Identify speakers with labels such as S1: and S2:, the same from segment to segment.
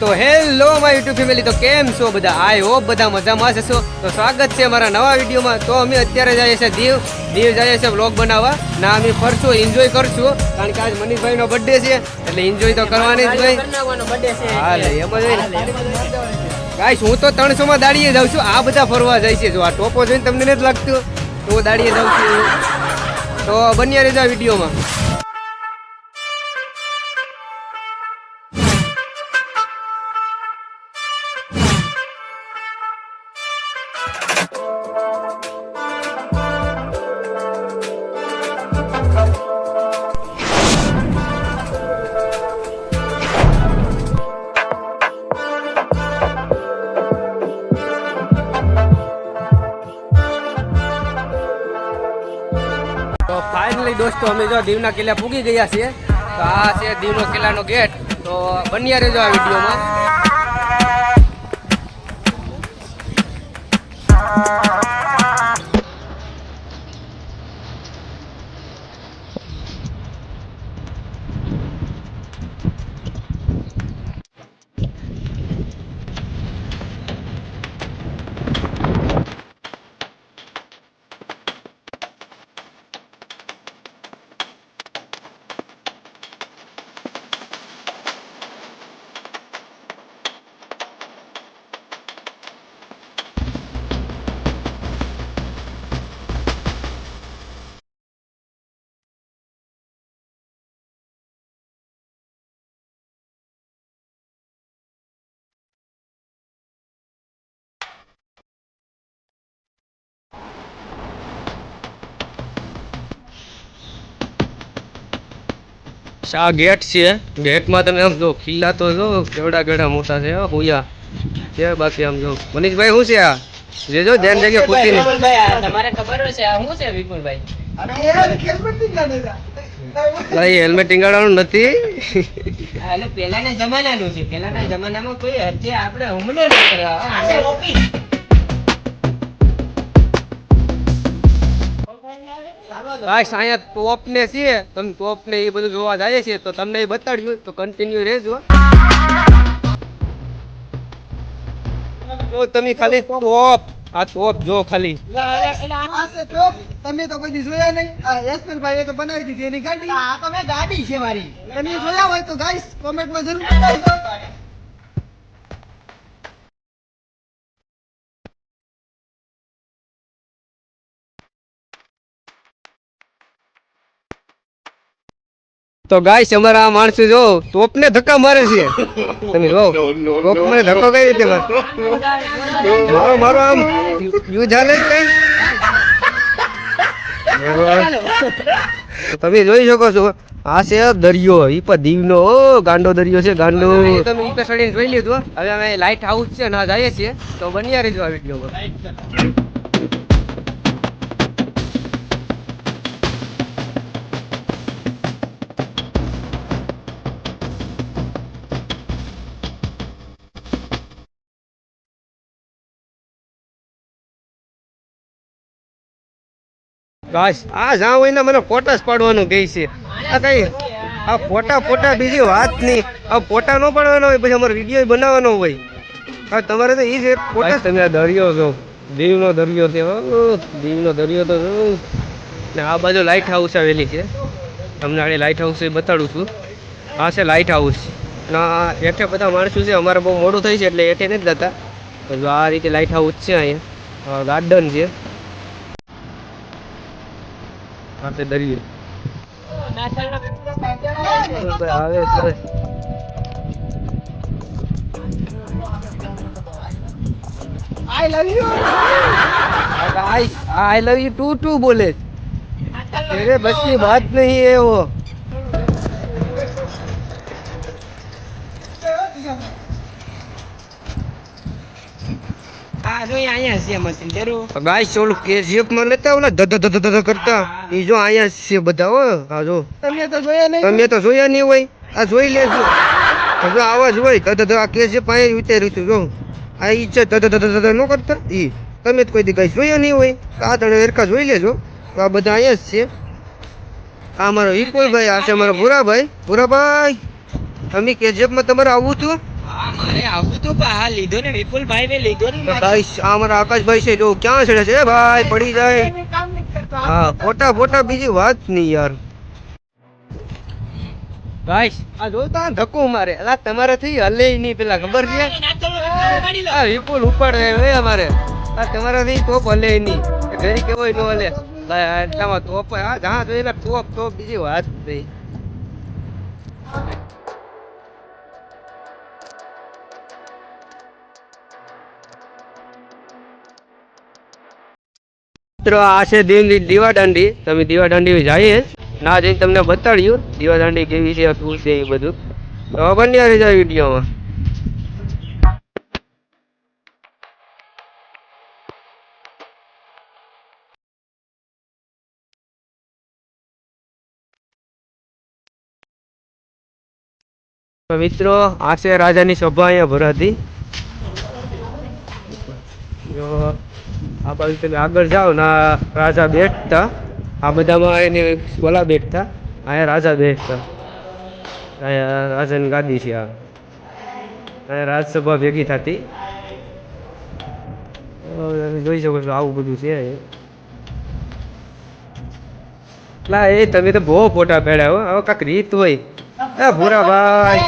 S1: તો hello my YouTube family. તો કેમ છો બધા? આઈ હોપ બધા મજામાં છે હશો. તો સ્વાગત છે મારા નવા વિડીયોમાં. તો અમે અત્યારે જઈએ છીએ દીવ. દીવ જઈએ છીએ બ્લોગ બનાવવા. ના અમે ફરશું એન્જોય કરશું. કારણ કે આજ મનીષભાઈનો બર્થડે છે એટલે એન્જોય તો કરવાની જ ભાઈ. હાલે એમાં ગાઈશ હું તો ત્રણસો માં દાડીએ જાઉં છું. આ બધા ફરવા જાય છે. જો આ ટોપો જોઈને તમને નથી લાગતું? તો હું દાડીએ જાઉં છું. તો બન્યા રહેજો વિડીયોમાં. દોસ્તો, અમે જો દીવના કિલ્લા પૂગી ગયા છીએ. તો આ છે દીવનો કિલ્લાનો ગેટ. તો બન્યા રહેજો આ વિડીયોમાં. આ ગેટ છે. ગેટમાં તમે આમ જો ખીલા તો જો કેવડા કેવડા મોટા છે હોયા હુયા. છે બાકી આમ જો. મનીષભાઈ શું છે આ? જે જો ધ્યાન જગ્યા પૂછી નહીં
S2: તમારે ખબર છે આ શું છે વિપુલભાઈ?
S1: ભાઈ હેલ્મેટ ટીંગાડવાનું નથી.
S2: પેલાના જમાનાનું છે. પેલાના જમાનામાં કોઈ હત્ય આપણે હુમલો ન કરવા આપણે
S1: અહીંયા ટોપ ને છે તમે ટોપ ને એ બધું જોવા જાય છે તો તમને એ બતાડ્યું. તો કન્ટિન્યુ રહેજો. જો તમે ખાલી ટોપ આ ટોપ જો ખાલી.
S3: તમે તો કોઈ જોયા નહીં. આ યશપાલ ભાઈએ તો બનાવી દીધી એની ગાડી.
S2: આ તો મેં ગાડી છે મારી.
S3: તમે જોયા હોય તો ગાઈસ કોમેન્ટમાં જરૂર
S1: તો ગાઈસ અમારા આ માણસો જો તોપ ને ધક્કા મારે છે. તમે જો તોપ મને ધક્કો કઈ રીતે મારો? મારો આમ યુ ચાલે છે તમે જોઈ શકો છો આ છે દરિયો ઈ પર દીવનો ઓ ગાંડો દરિયો છે ગાંડો. તમે ઈ પર ચડીને જોઈ લીધું હવે અમે લાઇટ હાઉસ છે ના જઈએ છીએ. તો બન્યા રહેજો આ વિડીયોમાં. ગાઈસ આ જ્યાં હોય ને મને ફોટા પાડવાનું કહે છે. આ કઈ, આ ફોટા ફોટા બીજી વાત નહીં. આ ફોટા ન પાડવાના હોય, પછી અમારે વીડિયો બનાવવાનો હોય. હા તમારે તો એ એક ફોટા તમે આ દરિયો છો દીવનો દરિયો છે, હો. દીવનો દરિયો તો ને આ બાજુ લાઇટ હાઉસ આવેલી છે. તમને લાઈટ હાઉસ એ બતાડું છું. આ છે લાઇટ હાઉસ ના હેઠે બધા માણસો છે, અમારે બહુ મોડું થઈ છે, એટલે એઠે નથી જતા. તો આ રીતે લાઇટ હાઉસ છે અહીંયા. ગાર્ડન છે. આ તે દરિયો આવે છે
S3: I love you.
S1: I I love you too too बोले तेरे बस की बात नहीं है वो
S2: આ જોઈ અહીંયા છે મશીન જરૂર
S1: ગાઈસ ઓલું કેજીએફમાં લેતા ઓલા ધધ ધધ ધધ કરતા એ જો અહીંયા છે બધા હો આ જો
S3: તમે તો જોયા નહીં
S1: તમે તો જોયા નહીં હોય આ જોઈ લેજો જો આવાજ હોય ધધ ધધ આ કેજીએફ અહીંયા ઉતાર્યું હતું જો આ ઈ છે ધધ ધધ ધધ નો કરતા ઈ તમે તો કોઈ દી ગાઈસ જોયા નહીં હોય આ તમે એરકા જોઈ લેજો તો આ બધા અહીંયા જ છે આ મારો ભાઈ આ છે મારો ભૂરાભાઈ ભૂરાભાઈ અમે કેજીએફમાં તમારે આવવું હતું
S2: આવું તો આ લીધો ને વિપુલભાઈ ને લીધો ને મારે.
S1: ગાઈસ આ અમારા આકાશભાઈ છે જો ક્યાં છેડે છે ભાઈ પડી જાય. હા ફોટા ફોટા બીજી વાત નહીં યાર. ગાઈસ આ જો તા ધક્કો મારે. અલા તમારે થઈ હલે નહીં પેલા ખબર છે. આ વિપુલ ઉપાડે હવે અમારે. આ તમારા નહીં તોપ હલે નહીં. એ ઘરે કેવો નો હલે. ભાઈ આટલામાં તોપ હા જहाँ જોઈએ તોપ તોપ બીજી વાત નહીં મિત્રો, આ છે દીવની દીવાદાંડી. તમે દીવાદાંડી જઈએ. ના જઈને તમને બતાડ્યું. દીવાદાંડી કેવી છે, શું છે એ બધું. તો બન્યા રહી જાય વિડીયોમાં. મિત્રો, આ છે રાજાની સભા અહીંયા ભરાતી. આ બાજુ તમે આગળ જાઓ ના રાજા બેઠતા. આ બધામાં એને બોલા બેઠતા. અહીંયા રાજા બેઠતા. અહીંયા રાજાની ગાદી છે આ. અહીંયા રાજસભા ભેગી થતી. જોઈ શકો છો આવું બધું છે. લા એ તમે તો બહુ ફોટા પડ્યા હો. હવે કાંક રીત હોય. એ ભૂરા ભાઈ.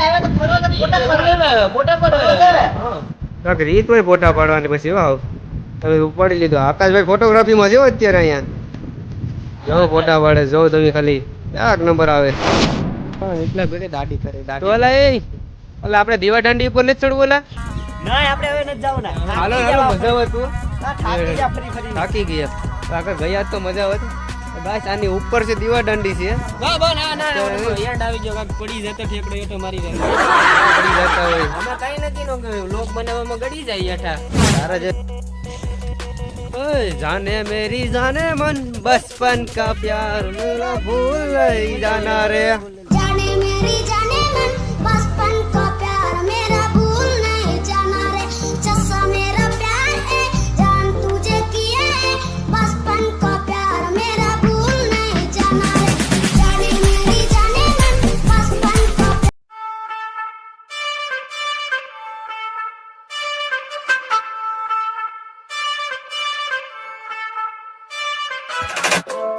S1: કાંક રીત હોય ફોટા પાડવાની પછી વાવ તમે ઉપાડી લીધો. આકાશભાઈ ફોટોગ્રાફીમાં જેવો અત્યારે અહીંયા. જો ફોટા પાડે જો તમે ખાલી. એક નંબર આવે. એટલા બધે દાઢી કરે દાઢી. ઓલા એ ઓલા આપણે દીવા દાંડી ઉપર નથી ચડવું ઓલા
S2: ના આપણે હવે નથી જવું ના
S1: હાલો હાલો મજા આવે તું
S2: થાકી ગયા ફરી ફરીને.
S1: થાકી ગયા. આગળ ગયા તો મજા આવે બસ આની ઉપર છે દીવા દાંડી છે.
S2: બા, બા, ના, ના, ના, ઓલો આવી ગયો, કાક પડી જતો ઠેકડો એટો મારી રહે.
S1: પડી જતો હોય.
S2: અમે કઈ નથી નો લોક બનાવવામાં ગડી જાય હેઠા.
S1: તારા જે जाने मेरी जाने मन बचपन का प्यार मेरा भूल नहीं जाना रे
S4: Thank you.